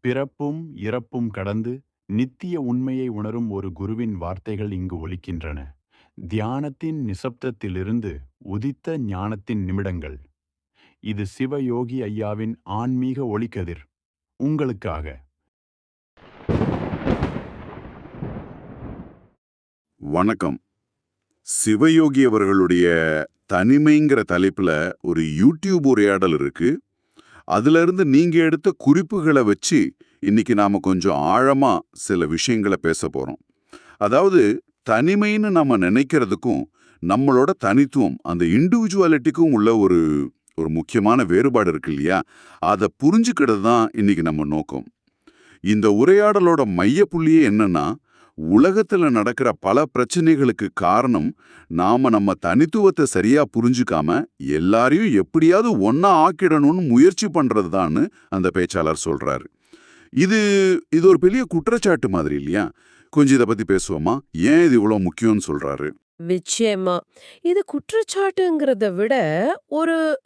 பிறப்பும் இறப்பும் கடந்து நித்திய உண்மையை உணரும் ஒரு குருவின் வார்த்தைகள் இங்கு ஒலிக்கின்றன. தியானத்தின் நிசப்தத்திலிருந்து உதித்த ஞானத்தின் நிமிடங்கள். இது சிவயோகி ஐயாவின் ஆன்மீக ஒளிக்கதிர். உங்களுக்காக. வணக்கம். சிவயோகி அவர்களுடைய தனிமைங்கிற தலைப்புல ஒரு யூடியூப் உரையாடல் இருக்கு. அதுல இருந்து நீங்க எடுத்த குறிப்புகளை வச்சு இன்னைக்கு நாம கொஞ்சம் ஆழமா சில விஷயங்களை பேச போறோம். அதாவது தனிமைன்னு நம்ம நினைக்கிறதுக்கும் நம்மளோட தனித்துவம் அந்த இண்டிவிஜுவாலிட்டிக்கும் உள்ள ஒரு ஒரு முக்கியமான வேறுபாடு இருக்கு இல்லையா? அதை புரிஞ்சுக்கிறது தான் இன்னைக்கு நம்ம நோக்கம். இந்த உரையாடலோட மையப்புள்ளியே என்னன்னா உலகத்துல நடக்கிற பல பிரச்சனைகளுக்கு காரணம் நாம நம்ம தனித்துவத்தை சரியா புரிஞ்சுக்காம எல்லாரையும் எப்படியாவது ஒன்னா ஆக்கிடணும்னு முயற்சி பண்றதுதான்னு அந்த பேச்சாளர் சொல்றாரு. இது இது ஒரு பெரிய குற்றச்சாட்டு மாதிரி இல்லையா? கொஞ்சம் இதை பத்தி பேசுவோமா? ஏன் இது இவ்வளவு முக்கியம்னு சொல்றாரு? நிச்சயமா. இது குற்றச்சாட்டுங்கிறத விட ஒரு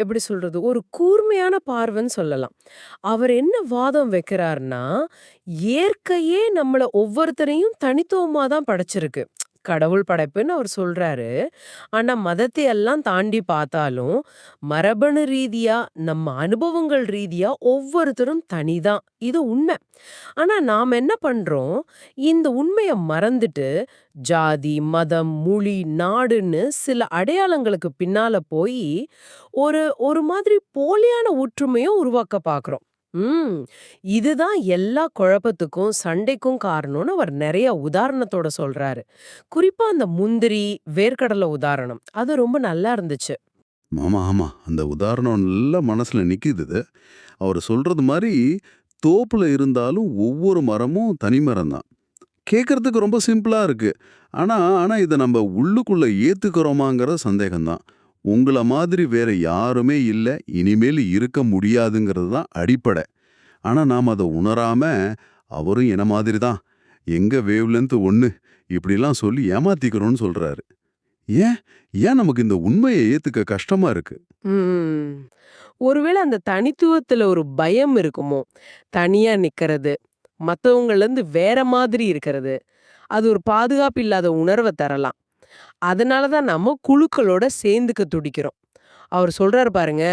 எப்படி சொல்கிறது ஒரு கூர்மையான பார்வைன்னு சொல்லலாம். அவர் என்ன வாதம் வைக்கிறார்னா இயற்கையே நம்மளை ஒவ்வொருத்தரையும் தனித்துவமாக தான் படைச்சிருக்கு. கடவுள் படைப்புன்னு அவர் சொல்றாரு. ஆனா மதத்தை எல்லாம் தாண்டி பார்த்தாலும் மரபணு ரீதியா நம்ம அனுபவங்கள் ரீதியா ஒவ்வொருத்தரும் தனிதான். இது உண்மை. ஆனா நாம் என்ன பண்றோம்? இந்த உண்மையை மறந்துட்டு ஜாதி மதம் மொழி நாடுன்னு சில அடையாளங்களுக்கு பின்னால போய் ஒரு ஒரு மாதிரி போலியான ஒற்றுமையை உருவாக்க பார்க்குறோம். ம். இதுதான் எல்லா குழப்பத்துக்கும் சண்டைக்கும் காரணம்னு அவர் நிறைய உதாரணத்தோட சொல்றாரு. குறிப்பா அந்த முந்திரி வேர்க்கடலை உதாரணம். அது ரொம்ப நல்லா இருந்துச்சு. ஆமா ஆமா. அந்த உதாரணம் நல்லா மனசுல நிக்குது அவர் சொல்றது மாதிரி தோப்புல இருந்தாலும் ஒவ்வொரு மரமும் தனி மரம் தான். கேட்கறதுக்கு ரொம்ப சிம்பிளா இருக்கு. ஆனா ஆனா இதை நம்ம உள்ளுக்குள்ள ஏத்துக்கிறோமாங்கிற சந்தேகம்தான். உங்கள மாதிரி வேற யாருமே இல்லை இனிமேல் இருக்க முடியாதுங்கிறது தான் அடிப்படை. ஆனால் நாம் அதை உணராம அவரும் என்ன மாதிரி தான் எங்க வேவ்லென்த் ஒன்று இப்படிலாம் சொல்லி ஏமாத்திக்கிறோம்னு சொல்றாரு. ஏன்? ஏன் நமக்கு இந்த உண்மையை ஏத்துக்க கஷ்டமா இருக்கு? ஒருவேளை அந்த தனித்துவத்துல ஒரு பயம் இருக்குமோ? தனியா நிக்கிறது மற்றவங்கள்லேருந்து வேற மாதிரி இருக்கிறது அது ஒரு பாதுகாப்பு இல்லாத உணர்வை தரலாம். அதனால தான் நம்ம குழுக்களோட சேர்ந்துக்க துடிக்கிறோம். அவர் சொல்றாரு பாருங்க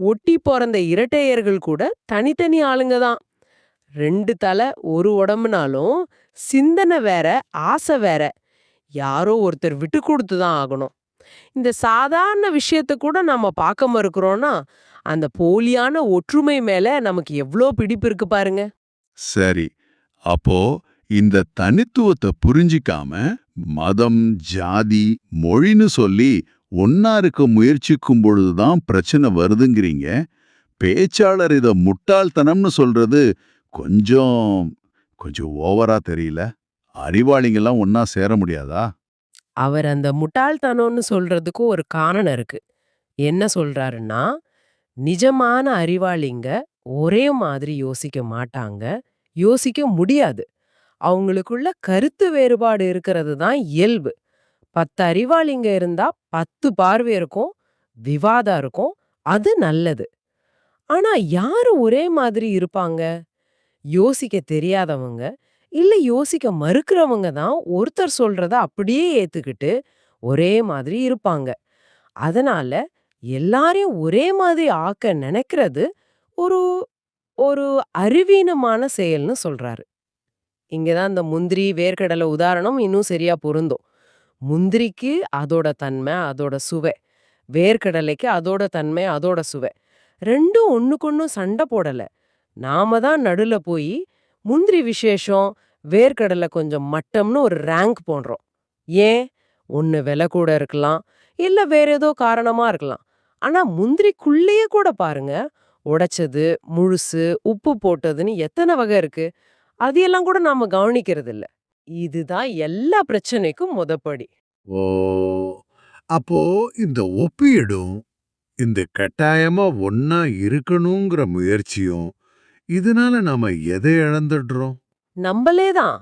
ஒட்டி பிறந்த இரட்டையர்கள் கூட தனித்தனி ஆளுங்க தான். ரெண்டு தலை ஒரு உடம்புனாலும் சிந்தனை வேற ஆசை வேற. யாரோ ஒருத்தர் விட்டு கொடுத்து தான் ஆகணும். இந்த சாதாரண விஷயத்த கூட நம்ம பார்க்க மறுக்கிறோம்னா அந்த போலியான ஒற்றுமை மேல நமக்கு எவ்ளோ பிடிப்பு இருக்கு பாருங்க. சரி அப்போ இந்த தனித்துவத்தை புரிஞ்சிக்காம மதம் ஜாதி மொழின்னு சொல்லி ஒன்னா இருக்க முயற்சிக்கும் பொழுதுதான் பிரச்சனை வருதுங்கிறீங்க. பேச்சாளர் இத முட்டாள்தனம்னு சொல்றது கொஞ்சம் கொஞ்சம் ஓவரா தெரியல. அறிவாளிங்கெல்லாம் ஒன்னா சேர முடியாதா? அவர் அந்த முட்டாள்தனம்னு சொல்றதுக்கும் ஒரு காரணம் இருக்கு. என்ன சொல்றாருன்னா நிஜமான அறிவாளிங்க ஒரே மாதிரி யோசிக்க மாட்டாங்க யோசிக்க முடியாது. அவங்களுக்குள்ள கருத்து வேறுபாடு இருக்கிறது தான் இயல்பு. பத்து அறிவாளிங்க இருந்தா பத்து பார்வை இருக்கும் விவாதம் இருக்கும் அது நல்லது. ஆனா யாரு ஒரே மாதிரி இருப்பாங்க? யோசிக்க தெரியாதவங்க இல்ல யோசிக்க மறுக்கிறவங்க தான் ஒருத்தர் சொல்றத அப்படியே ஏத்துக்கிட்டு ஒரே மாதிரி இருப்பாங்க. அதனால எல்லாரையும் ஒரே மாதிரி ஆக்க நினைக்கிறது ஒரு ஒரு அறிவீனமான செயல்னு சொல்றாரு. இங்கதான் இந்த முந்திரி வேர்க்கடலை உதாரணம் இன்னும் சரியா பொருந்தும். முந்திரிக்கு அதோட தன்மை அதோட சுவை. வேர்க்கடலைக்கு அதோட தன்மை அதோட சுவை. ரெண்டும் ஒன்றுக்கொன்றும் சண்டை போடல. நாம தான் நடுல போய் முந்திரி விசேஷம் வேர்க்கடலை கொஞ்சம் மட்டம்னு ஒரு ரேங்க் போடுறோம். ஏன்? ஒன்னு விலை கூட இருக்கலாம் இல்ல வேற ஏதோ காரணமா இருக்கலாம். ஆனா முந்திரிக்குள்ளேயே கூட பாருங்க உடைச்சது முழுசு உப்பு போட்டதுன்னு எத்தனை வகை இருக்கு? அதையெல்லாம் கூட நாம கவனிக்கிறது இல்ல இதுதான் எல்லா பிரச்சனைக்கும் முதப்படி ஓ! அப்போ இந்த ஒப்பீடும் இந்த கட்டாயமா ஒன்னா இருக்கணுங்கிற முயற்சியும் இதனால நாம எதை இழந்துடுறோம்? நம்மளே தான்.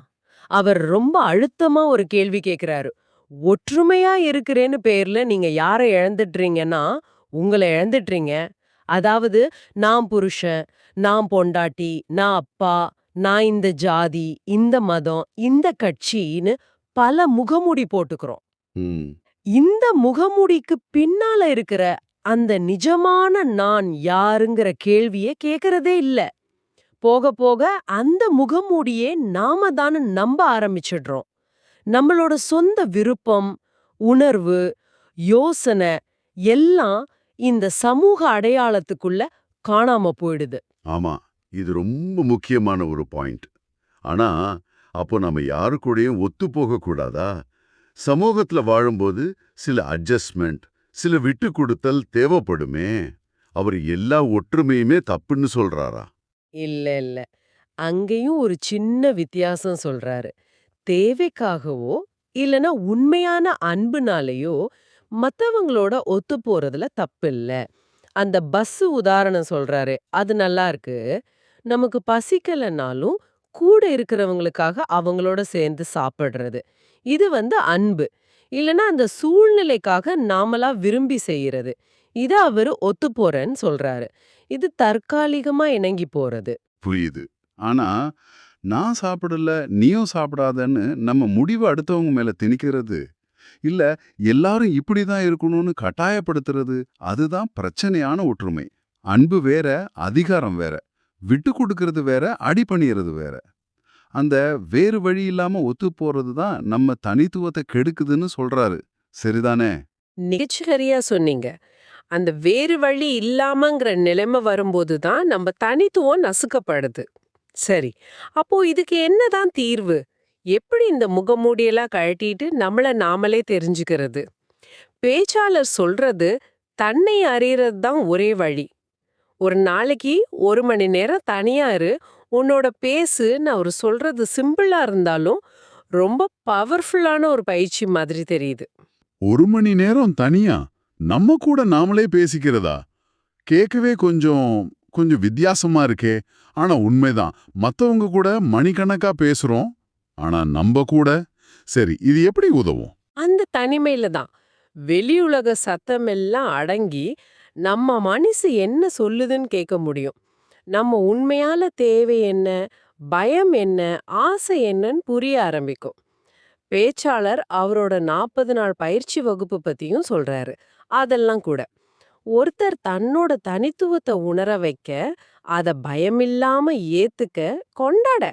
அவர் ரொம்ப அழுத்தமா ஒரு கேள்வி கேக்குறாரு. ஒற்றுமையா இருக்கிறேன்னு பேர்ல நீங்க யாரை இழந்துடுறீங்கன்னா உங்களை இழந்துடுறீங்க. அதாவது நான் புருஷன் நான் பொண்டாட்டி நான் அப்பா நான் இந்த ஜாதி இந்த மதம் இந்த கட்சின்னு பல முகமூடி போட்டுக்கிறோம். இந்த முகமூடிக்கு பின்னால இருக்கிற அந்த நிஜமான நான் யாருங்கிற கேள்வியே கேக்குறதே இல்ல. போக போக அந்த முகமூடியே நாம தான் நம்ப ஆரம்பிச்சிடுறோம். நம்மளோட சொந்த விருப்பம் உணர்வு யோசனை எல்லாம் இந்த சமூக அடையாளத்துக்குள்ள காணாம போயிடுது. ஆமா. இது ரொம்ப முக்கியமான ஒரு பாயிண்ட் ஆனா அப்போ நம்ம யாரு கூடயும் ஒத்து போகக்கூடாதா? சமூகத்தில் வாழும்போது சில அட்ஜஸ்ட்மெண்ட் சில விட்டு கொடுத்தல் தேவைப்படுமே. அவர் எல்லா ஒற்றுமையுமே தப்புன்னு சொல்றாரா? இல்ல இல்ல. அங்கேயும் ஒரு சின்ன வித்தியாசம் சொல்றாரு. தேவைக்காகவோ இல்லனா உண்மையான அன்புனாலேயோ மத்தவங்களோட ஒத்து போறதுல தப்பில்ல. அந்த பஸ் உதாரணம் சொல்றாரு. அது நல்லா இருக்கு நமக்கு பசிக்கலைனாலும் கூட இருக்கிறவங்களுக்காக அவங்களோட சேர்ந்து சாப்பிடுறது. இது வந்து அன்பு. இல்லனா அந்த சூழ்நிலைக்காக நாமளா விரும்பி செய்யறது. இதை அவரு ஒத்து போறேன்னு சொல்றாரு. இது தற்காலிகமா இணங்கி போறது. புரியுது. ஆனா நான் சாப்பிடல நீயும் சாப்பிடாதன்னு நம்ம முடிவு அடுத்தவங்க மேல திணிக்கிறது. இல்ல எல்லாரும் இப்படி தான் இருக்கணும்னு கட்டாயப்படுத்துறது அதுதான் பிரச்சனையான ஒற்றுமை. அன்பு வேற அதிகாரம் வேற. விட்டு கொடுக்கறது வேற பண்ணிடுறது வேற. அந்த வேறு வழி இல்லாம ஒத்து போறது தான் நம்ம தனித்துவத்தை கெடுக்குதுன்னு சொல்றாரு. சரிதானே? நிகழ்ச்சிகரியா சொன்னீங்க. அந்த வேறு வழி இல்லாமங்கிற நிலைமை வரும்போது தான் நம்ம தனித்துவம் நசுக்கப்படுது. சரி அப்போ இதுக்கு என்னதான் தீர்வு? எப்படி இந்த முகமூடியெல்லாம் கழட்டிட்டு நம்மள நாமளே தெரிஞ்சுக்கிறது? பேச்சாளர் சொல்றது தன்னை அறியறது தான் ஒரே வழி. ஒரு நாளைக்கு ஒரு மணி நேரம் தனியா இரு. உன்னோட பேசுன்னு அவர் சொல்றது சிம்பிளா இருந்தாலும் ரொம்ப பவர்ஃபுல்லான ஒரு பயிற்சி மாதிரி தெரியுது. ஒரு மணி நேரம் தனியா? நம்ம கூட நாமளே பேசிக்கிறதா? கேட்கவே கொஞ்சம் கொஞ்சம் வித்தியாசமா இருக்கே. ஆனா உண்மைதான். மத்தவங்க கூட மணிக்கணக்கா பேசுறோம். ஆனா நம்ம கூட? சரி இது எப்படி உதவும்? அந்த தனிமையில தான். வெளியுலக சத்தம் எல்லாம் அடங்கி நம்ம மனசு என்ன சொல்லுதுன்னு கேட்க முடியும். நம்ம உண்மையான தேவை என்ன பயம் என்ன ஆசை என்னன்னு புரிய ஆரம்பிக்கும். பேச்சாளர் அவரோட நாற்பது நாள் பயிற்சி வகுப்பு பற்றியும் சொல்கிறாரு அதெல்லாம் கூட. ஒருத்தர் தன்னோட தனித்துவத்தை உணர வைக்க அதை பயமில்லாமல் ஏற்றுக்க கொண்டாட.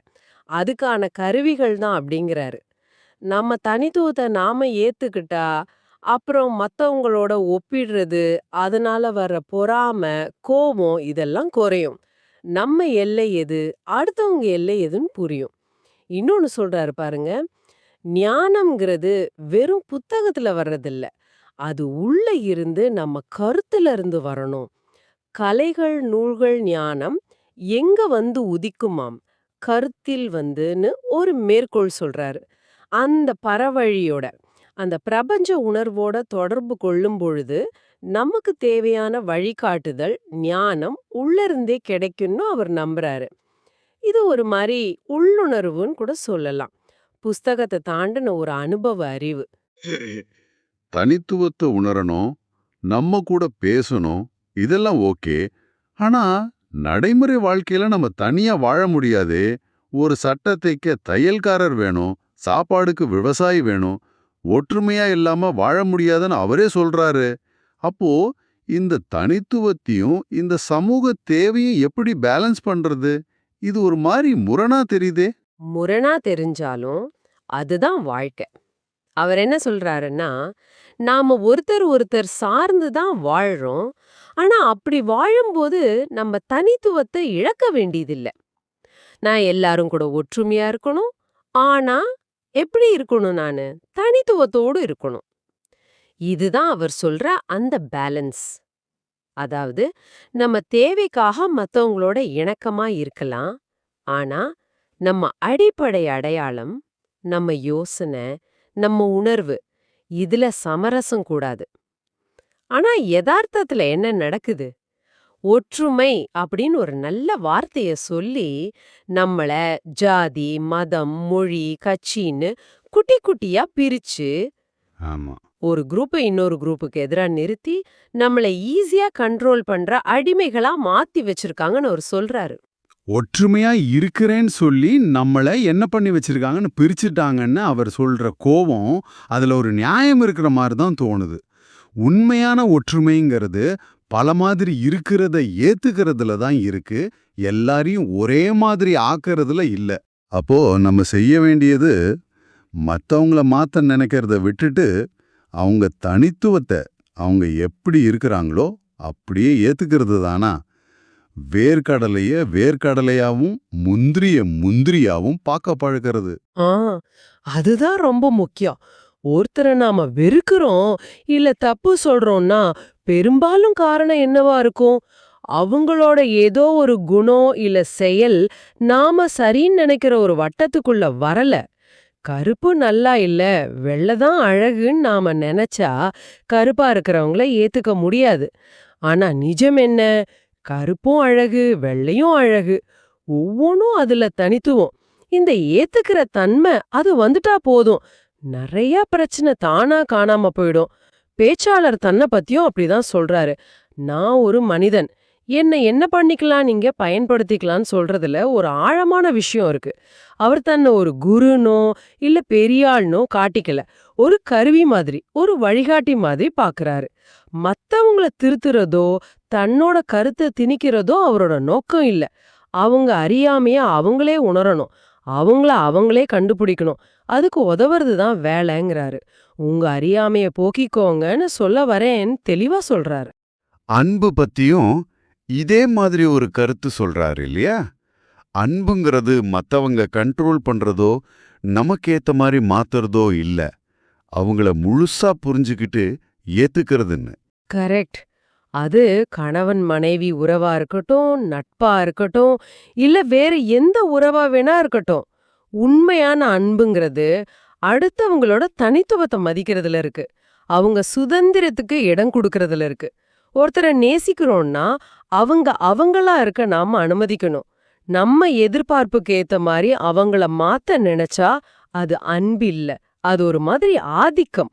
அதுக்கான கருவிகள் தான் அப்படிங்கிறாரு. நம்ம தனித்துவத்தை நாம ஏற்றுக்கிட்டா அப்புறம் மற்றவங்களோட ஒப்பிடுறது அதனால வர்ற பொறாமை கோபம் இதெல்லாம் குறையும். நம்ம எல்லை எது? அடுத்தவங்க எல்லை எதுன்னு புரியும். இன்னொன்னு சொல்றாரு பாருங்க ஞானம்ங்கிறது வெறும் புத்தகத்துல வர்றதில்ல. அது உள்ள இருந்து நம்ம கருத்துல இருந்து வரணும். கலைகள் நூல்கள் ஞானம் எங்க வந்து உதிக்குமாம்? கருத்தில் வந்துன்னு ஒரு மேற்கோள் சொல்றாரு. அந்த பரவழியோட அந்த பிரபஞ்ச உணர்வோட தொடர்பு கொள்ளும் பொழுது நமக்கு தேவையான வழிகாட்டுதல் ஞானம் உள்ளிருந்தே கிடைக்கும்னு அவர் நம்புறாரு. இது ஒரு மாதிரி உள்ளுணர்வுன்னு கூட சொல்லலாம். புஸ்தகத்தை தாண்டின ஒரு அனுபவ அறிவு. தனித்துவத்தை உணரணும் நம்ம கூட பேசணும் இதெல்லாம் ஓகே. ஆனா நடைமுறை வாழ்க்கையில நம்ம தனியா வாழ முடியாதே. ஒரு சட்டத்தைக்க தையல்காரர் வேணும் சாப்பாடுக்கு விவசாயி வேணும் ஒற்றுமையா இல்லாம வாழ முடியாதுன்னு அவரே சொல்றாரு. அப்போ இந்த தனித்துவத்தையும் இந்த சமூக தேவையும் எப்படி பேலன்ஸ் பண்றது? இது ஒரு மாதிரி முரணா தெரியுதே. முரணா தெரிஞ்சாலும் அதுதான் வாழ்க்கை. அவர் என்ன சொல்றாருன்னா நாம ஒருத்தர் ஒருத்தர் சார்ந்து தான் வாழ்றோம். ஆனா அப்படி வாழும்போது நம்ம தனித்துவத்தை இழக்க வேண்டியதில்லை. நான் எல்லாரும் கூட ஒற்றுமையா இருக்கணும். ஆனா எப்படி இருக்கணும் நானு? தனித்துவத்தோடு இருக்கணும். இதுதான் அவர் சொல்ற அந்த பேலன்ஸ். அதாவது நம்ம தேவைக்காக மத்தவங்களோட இணக்கமா இருக்கலாம். ஆனா நம்ம அடிப்படை அடையாளம் நம்ம யோசனை நம்ம உணர்வு இதுல சமரசம் கூடாது. ஆனா யதார்த்தத்துல என்ன நடக்குது? ஒற்றுமை அப்படின்னு ஒரு நல்ல வார்த்தைய சொல்லி நம்மள ஜாதி மதம் மொழி கட்சின்னு குட்டி குட்டியா பிரிச்சு ஆமா. ஒரு குரூப்பை இன்னொரு குரூப்புக்கு எதிரா நிறுத்தி நம்மள ஈஸியா கண்ட்ரோல் பண்ற அடிமைகளா மாத்தி வச்சிருக்காங்கன்னு அவர் சொல்றாரு. ஒற்றுமையா இருக்கிறேன்னு சொல்லி நம்மள என்ன பண்ணி வச்சிருக்காங்கன்னு பிரிச்சுட்டாங்கன்னு அவர் சொல்ற கோபம் அதுல ஒரு நியாயம் இருக்கிற மாதிரி தான் தோணுது. உண்மையான ஒற்றுமைங்கிறது பல மாதிரி இருக்கிறத ஏத்துக்கிறதுல தான் இருக்கு. எல்லாரையும் ஒரே மாதிரி ஆக்குறதுல இல்ல. அப்போ நம்ம செய்ய வேண்டியது மத்தவங்கள மாத்த நினைக்கிறத விட்டுட்டு அவங்க தனித்துவத்தை அவங்க எப்படி இருக்கிறாங்களோ அப்படியே ஏத்துக்கிறது தானா? வேர்க்கடலைய வேர்க்கடலையாவும் முந்திரிய முந்திரியாவும் பார்க்க பழக்கிறது அதுதான் ரொம்ப முக்கியம். ஒருத்தரை நாம வெறுக்கிறோம் இல்ல தப்பு சொல்றோம்னா பெரும்பாலும் காரணம் என்னவா இருக்கும்? அவங்களோட ஏதோ ஒரு குணம் இல்ல செயல் நாம சரின்னு நினைக்கிற ஒரு வட்டத்துக்குள்ள வரல. கருப்பு நல்லா இல்ல வெள்ளைதான் அழகுன்னு நாம நினைச்சா கருப்பா இருக்கிறவங்கள ஏத்துக்க முடியாது. ஆனா நிஜம் என்ன? கருப்பும் அழகு வெள்ளையும் அழகு ஒவ்வொன்றும் அதுல தனித்துவம். இந்த ஏத்துக்கிற தன்மை அது வந்துட்டா போதும். நிறைய பிரச்சனை தானா காணாம போயிடும். பேச்சாளர் தன்னை பத்தியும் அப்படிதான் சொல்றாரு. நான் ஒரு மனிதன். என்னை என்ன பண்ணிக்கலாம் நீங்க பயன்படுத்திக்கலாம்னு சொல்றதுல ஒரு ஆழமான விஷயம் இருக்கு. அவர் தன்னை ஒரு குருனோ இல்ல பெரியாள்னோ காட்டிக்கல. ஒரு கருவி மாதிரி ஒரு வழிகாட்டி மாதிரி பாக்குறாரு. மத்தவங்கள திருத்துறதோ தன்னோட கருத்தை திணிக்கிறதோ அவரோட நோக்கம் இல்ல. அவங்க அறியாமைய அவங்களே உணரணும். அவங்கள அவங்களே கண்டுபிடிக்கணும். அதுக்கு உதவுறது தான் வேலைங்கிறாரு. உங்க அறியாமைய போக்கிக்கோங்கன்னு சொல்ல வரேன் தெளிவா சொல்றாரு. அன்பு பத்தியும் இதே மாதிரி ஒரு கருத்து சொல்றாரு இல்லையா? அன்புங்கிறது மத்தவங்க கண்ட்ரோல் பண்றதோ நமக்கேத்த மாதிரி மாத்துறதோ இல்ல. அவங்கள முழுசா புரிஞ்சுக்கிட்டு ஏத்துக்கிறதுன்னு. கரெக்ட் அது கணவன் மனைவி உறவா இருக்கட்டும் நட்பா இருக்கட்டும் இல்ல வேற எந்த உறவா வேணா இருக்கட்டும் உண்மையான அன்புங்கிறது அடுத்தவங்களோட தனித்துவத்தை மதிக்கிறதுல இருக்கு. அவங்க சுதந்திரத்துக்கு இடம் கொடுக்கறதுல இருக்கு. ஒருத்தரை நேசிக்கிறோம்னா அவங்க அவங்களா இருக்க நாம அனுமதிக்கணும். நம்ம எதிர்பார்ப்புக்கு ஏத்த மாதிரி அவங்கள மாத்த நினைச்சா அது அன்பு இல்ல அது ஒரு மாதிரி ஆதிக்கம்.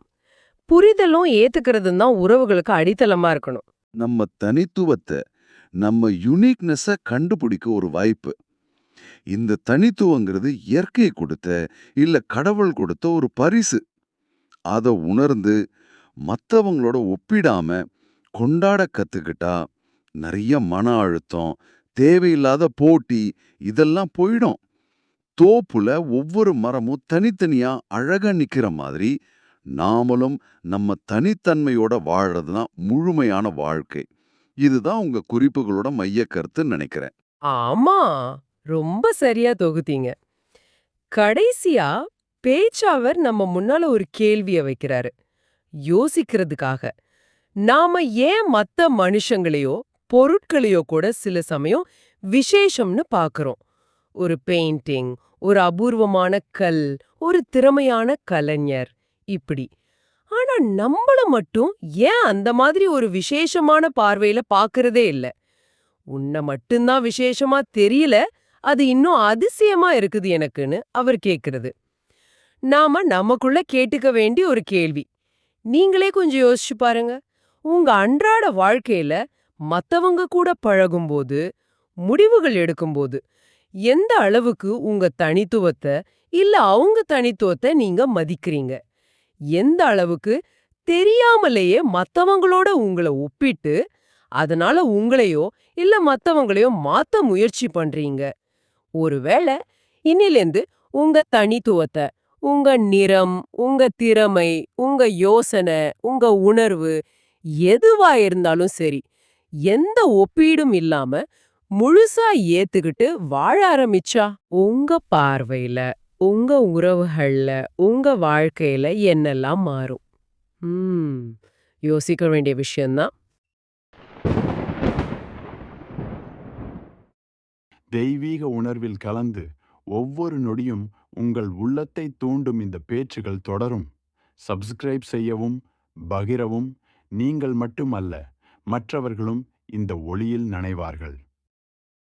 புரிதலும் ஏத்துக்கிறதும் தான் உறவுகளுக்கு அடித்தளமா இருக்கணும். நம்ம தனித்துவத்தை நம்ம யுனிக்னஸை கண்டுபிடிக்க ஒரு வாய்ப்பு. இந்த தனித்துவங்கிறது இயற்கை கொடுத்த இல்ல கடவுள் கொடுத்த ஒரு பரிசு. அத உணர்ந்து மத்தவங்களோட ஒப்பிடாம கொண்டாட கத்துக்கிட்டா நிறைய மன அழுத்தம் தேவையில்லாத போட்டி இதெல்லாம் போயிடும். தோப்புல ஒவ்வொரு மரமும் தனித்தனியா அழகா நிக்கிற மாதிரி நாமளும் நம்ம தனித்தன்மையோட வாழறது தான் முழுமையான வாழ்க்கை. இதுதான் உங்க குறிப்புகளோட மைய கருத்துன்னு நினைக்கிறேன். ஆமா ரொம்ப சரியா தொகுத்தீங்க. கடைசியா பேச்சாவர் நம்ம முன்னால ஒரு கேள்விய வைக்கிறாரு. யோசிக்கிறதுக்காக. நாம ஏன் மத்த மனுஷங்களையோ பொருட்களையோ கூட சில சமயம் விசேஷம்னு பாக்குறோம். ஒரு பெயிண்டிங் ஒரு அபூர்வமான கல் ஒரு திறமையான கலைஞர். இப்படி. ஆனா நம்மள மட்டும் ஏன் அந்த மாதிரி ஒரு விசேஷமான பார்வையில பாக்குறதே இல்ல? உன்னை மட்டும்தான் விசேஷமா தெரியல அது இன்னும் அதிசயமா இருக்குது எனக்குன்னு அவர் கேக்குறது. நாம நமக்குள்ள கேட்டுக்க வேண்டிய ஒரு கேள்வி. நீங்களே கொஞ்சம் யோசிச்சு பாருங்க. உங்க அன்றாட வாழ்க்கையில மத்தவங்க கூட பழகும்போது முடிவுகள் எடுக்கும்போது எந்த அளவுக்கு உங்க தனித்துவத்தை இல்ல அவங்க தனித்துவத்தை நீங்க மதிக்கிறீங்க? எந்த அளவுக்கு தெரியாமலேயே மத்தவங்களோட உங்களை ஒப்பிட்டு அதனால உங்களையோ இல்ல மத்தவங்களையோ மாத்த முயற்சி பண்றீங்க. ஒருவேளை இன்னிலேந்து உங்க தனித்துவத்தை உங்க நிறம் உங்க திறமை உங்க யோசனை உங்க உணர்வு எதுவா இருந்தாலும் சரி எந்த ஒப்பீடும் இல்லாம முழுசா ஏத்துக்கிட்டு வாழ ஆரம்பிச்சா உங்க பார்வையில. உங்க உறவுகள்ல உங்க வாழ்க்கையில என்னெல்லாம் மாறும்? ம் யோசிக்க வேண்டிய விஷயம்தான். தெய்வீக உணர்வில் கலந்து ஒவ்வொரு நொடியும் உங்கள் உள்ளத்தை தூண்டும் இந்த பேச்சுகள் தொடரும். சப்ஸ்கிரைப் செய்யவும் பகிரவும் நீங்கள் மட்டுமல்ல மற்றவர்களும் இந்த ஒளியில் நனைவார்கள்.